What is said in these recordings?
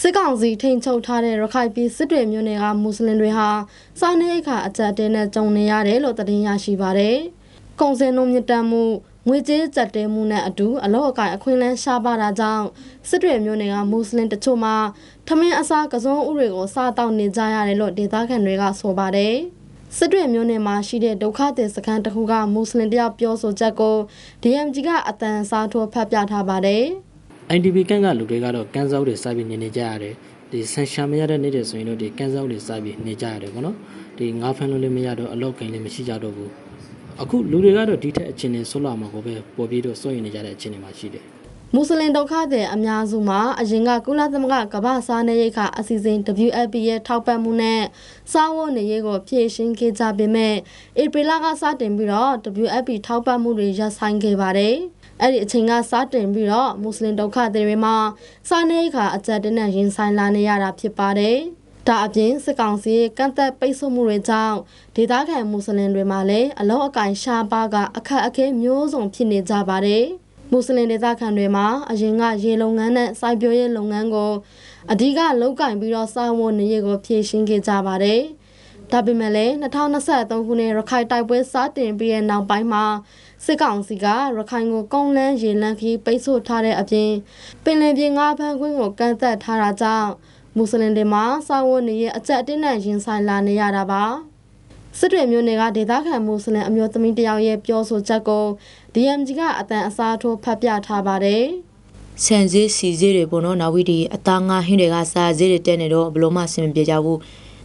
စစ်ကောင်စီထိန်ချုပ်ထားတဲ့ရခိုင်ပြည်စစ်တွေမျိုးနယ်ကမွတ်စလင်တွေဟာစားနပ်ရိက္ခာအကြက်တဲနဲ့ကြုံနေရတယ်လို့သတင်းရရှိပါတယ်။ကုန်စည်နှုန်းမြင့်တက်မှုငွေကြေးကြက်တဲမှုနဲ့အတူအလောက်အကင်အခွင့်အလမ်းရှားပါတာကြောင့်စစ်တွေမျိုးနယ်ကမွတ်စလင်တချို့မှာထမင်းအစားကစုံဥတွေကိုစားတောက်နေကြရတယ်လို့ဒေသခံတွေကဆိုပါတယ်။စစ်တွေမျိုးနယ်မှာရှိတဲ့ဒုက္ခသည်စခန်းတစ်ခုကမွတ်စလင်တယောက်ပြောဆိုချက်ကို DMG ကအတန်စားထိုးဖတ်ပြထားပါတယ်။ IDP ကန့်ကလူတွေကတော့ကန်းစောက်တွေစပြီးနေနေကြရတယ်ဒီဆန်ရှာမရတဲ့နေ့တွေဆိုရင်တော့ဒီကန်းစောက်တွေစပြီးနေကြရတယ်ပေါ့နော်ဒီငါးဖမ်းလို့လည်းမရတော့အလောက်ကိန်းလည်းမရှိကြတော့ဘူးအခုလူတွေကတော့ဒီထက်အခြေအနေဆွလာမှာကိုပဲပေါ်ပြီးတော့စိုးရင်နေကြတဲ့အခြေအနေမှာရှိတယ်မွတ်စလင်ဒုက္ခသည်အများစုမှာအရင်ကကုလသမဂ္ဂကမ္ဘာစားနပ်ရိက္ခာအစီအစဉ် WFP ရဲ့ထောက်ပံ့မှုနဲ့စားဝတ်နေရေးကိုဖြည့်ရှင်းခဲ့ကြပေမဲ့ဧပြီလကစတင်ပြီးတော့ WFP ထောက်ပံ့မှုတွေရပ်ဆိုင်းခဲ့ပါတယ်။ အဲ့ဒီအချိန်ကစတင်ပြီးတော့မွတ်စလင်ဒုက္ခသည်တွေမှာစားနပ်ရိက္ခာအကြက်တနဲ့ရင်ဆိုင်လာနေရတာဖြစ်ပါတယ်။ဒါအပြင်စစ်ကောင်စီရဲ့ကန့်သက်ပိတ်ဆို့မှုတွေကြောင့်ဒေသခံမွတ်စလင်တွေမှာလည်းအလောက်အကင်ရှားပါကအခက်အခဲမျိုးစုံဖြစ်နေကြပါတယ်။မွတ်စလင်ဒေသခံတွေမှာအရင်ကရေလုပ်ငန်းနဲ့စိုက်ပျိုးရေးလုပ်ငန်းကိုအဓိကလုပ်ကင်ပြီးတော့စာဝန်နေရေးကိုဖြည့်ရှင်းခဲ့ကြပါတယ်။ဒါပေမဲ့လည်း2023ခုနှစ်ရခိုင်တိုက်ပွဲစတင်ပြီးတဲ့နောက်ပိုင်းမှာ စစ်ကောင်စီကရခိုင်ကိုကုန်းလန်းရေလန်းခီးပိတ်ဆို့ထားတဲ့အပြင်ပင်လယ်ပြင်ငါးဖမ်းခွင့်ကိုကန့်သက်ထားတာကြောင့်မွတ်စလင်တွေမှာစာဝန်နေရေးအကြက်အတင်းနဲ့ရင်ဆိုင်လာနေရတာပါ။စစ်တွေမျိုးနယ်ကဒေသခံမွတ်စလင်အမျိုးသမီးတယောက်ရဲ့ပြောဆိုချက်ကို DMG ကအတန်အစားထိုးဖတ်ပြထားပါတယ်။ဆန်ဈေးစီဈေးတွေပေါ့နော်နောက်ပြီးဒီအသားငါဟင်းတွေကစားဈေးတွေတက်နေတော့ဘယ်လို့မှအဆင်မပြေကြဘူး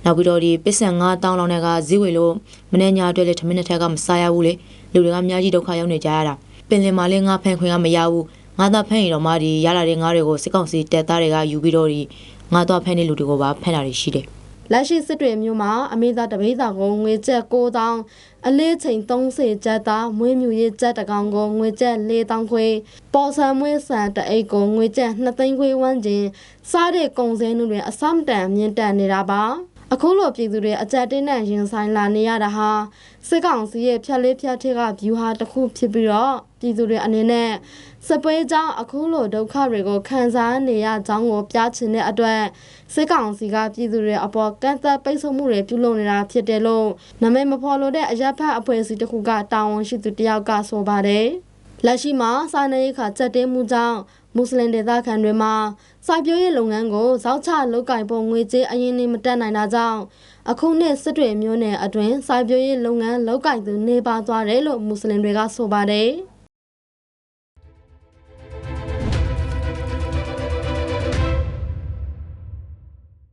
နောက်ပြီးတော့ဒီပစ္စံ9တောင်းလောက်နဲ့ကဈေးဝယ်လို့မနေ့ညအတွက်လည်းထမင်းတစ်ထက်ကမစားရဘူးလေလူတွေကအများကြီးဒုက္ခရောက်နေကြရတာပင်လယ်မှာလည်းငါဖန်ခွင်ကမရဘူးငါသားဖန်ရင်တော့မှဒီရလာတဲ့ငါတွေကိုစစ်ကောင်စီတပ်သားတွေကယူပြီးတော့ဒီငါတော့ဖန်တဲ့လူတွေကိုပါဖန်တာတွေရှိတယ်လက်ရှိစစ်တွေမျိုးမှာအမေသားတပိတ်သာကိုငွေကျပ်9000အလေးချိန်30ကျပ်သားမွေးမြူရေးကျပ်တကောင်ကိုငွေကျပ်4000ခွေပေါ်ဆံမွေးဆန်တအိတ်ကိုငွေကျပ်2သိန်းခွေဝန်းကျင်စားတဲ့ကုန်စည်နှုန်းတွေအဆမတန်မြင့်တက်နေတာပါ အခုလိုပြည်သူတွေအကြက်တင်းနဲ့ရင်ဆိုင်လာနေရတာဟာစစ်ကောင်စီရဲ့ဖြက်လေးဖြက်ထက်ကဗျူဟာတစ်ခုဖြစ်ပြီးတော့ပြည်သူတွေအနေနဲ့စပွဲကြောင့်အခုလိုဒုက္ခတွေကိုခံစားနေရကြောင်းကိုပြချင်တဲ့အတွက်စစ်ကောင်စီကပြည်သူတွေအပေါ်ကန့်သက်ပိတ်ဆို့မှုတွေပြုလုပ်နေတာဖြစ်တယ်လို့နမိတ်မဖော်လို့တဲ့အရက်ဖတ်အဖွဲ့အစည်းတစ်ခုကတာဝန်ရှိသူတယောက်ကဆိုပါတယ် လက်ရှိမှာစာနယ်ရိခါစက်တင်းမှုကြောင့်မွတ်စလင်ဒေသခံတွေမှာစိုက်ပျိုးရေးလုပ်ငန်းကိုဇောက်ချလုပ်ကင်ဖို့ငွေကြေးအရင်နေမတက်နိုင်တာကြောင့်အခုနှစ်စစ်တွေမျိုးနယ်အတွင်းစိုက်ပျိုးရေးလုပ်ငန်းလုပ်ကင်သူနေပါသွားတယ်လို့မွတ်စလင်တွေကဆိုပါတယ်။